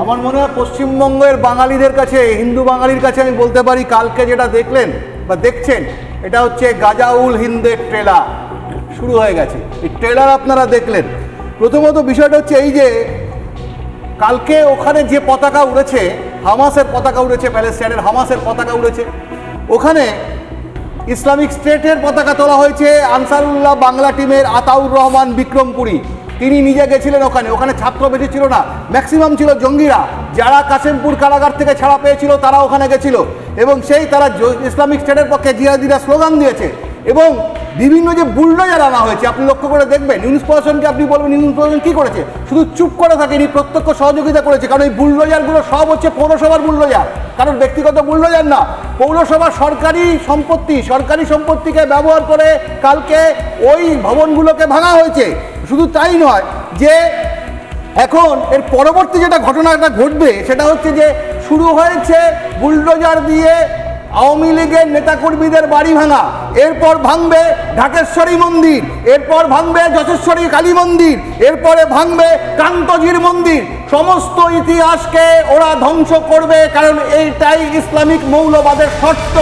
আমার মনে হয় পশ্চিমবঙ্গের বাঙালিদের কাছে, হিন্দু বাঙালির কাছে আমি বলতে পারি, কালকে যেটা দেখলেন বা দেখছেন, এটা হচ্ছে গাজাউল হিন্দের ট্রেলার। শুরু হয়ে গেছে। এই ট্রেলার আপনারা দেখলেন। প্রথমত বিষয়টা হচ্ছে এই যে, কালকে ওখানে যে পতাকা উড়েছে, হামাসের পতাকা উড়েছে, প্যালেস্টাইনের হামাসের পতাকা উড়েছে, ওখানে ইসলামিক স্টেটের পতাকা তোলা হয়েছে আনসারুল্লাহ বাংলা টিমের আতাউর রহমান বিক্রমপুরী। তিনি নিজে গেছিলেন ওখানে। ওখানে ছাত্র বেশি ছিল না। ম্যাক্সিমাম ছিল জঙ্গিরা। যারা কাসেমপুর কারাগার থেকে ছাড়া পেয়েছিল তারা ওখানে গেছিল। এবং সেই তারা ইসলামিক স্টেটের পক্ষে জিহাদিরা স্লোগান দিয়েছে। এবং বিভিন্ন যে বুলডোজার আনা হয়েছে, আপনি লক্ষ্য করে দেখবেন নিউজ প্রশাসনকে আপনি বলবেন নিউজ প্রশাসন কী করেছে? শুধু চুপ করে থাকেনি প্রত্যক্ষ সহযোগিতা করেছে। কারণ এই বুলডোজারগুলো সব হচ্ছে পৌরসভার বুলডোজার। কারণ ব্যক্তিগত বুলডোজার না। পৌরসভার সরকারি সম্পত্তি, সরকারি সম্পত্তিকে ব্যবহার করে কালকে ওই ভবনগুলোকে ভাঙা হয়েছে। শুধু তাই নয় যে এখন এর পরবর্তী যেটা ঘটনাটা ঘটবে, সেটা হচ্ছে যে শুরু হয়েছে বুলডোজার দিয়ে আওয়ামী লীগের নেতাকর্মীদের বাড়ি ভাঙা, এরপর ভাঙবে ঢাকেশ্বরী মন্দির, এরপর ভাঙবে যশেশ্বরী কালী মন্দির, এরপরে ভাঙবে কান্তজির মন্দির, সমস্ত ইতিহাসকে ওরা ধ্বংস করবে, কারণ এইটাই ইসলামিক মৌলবাদের শর্ত।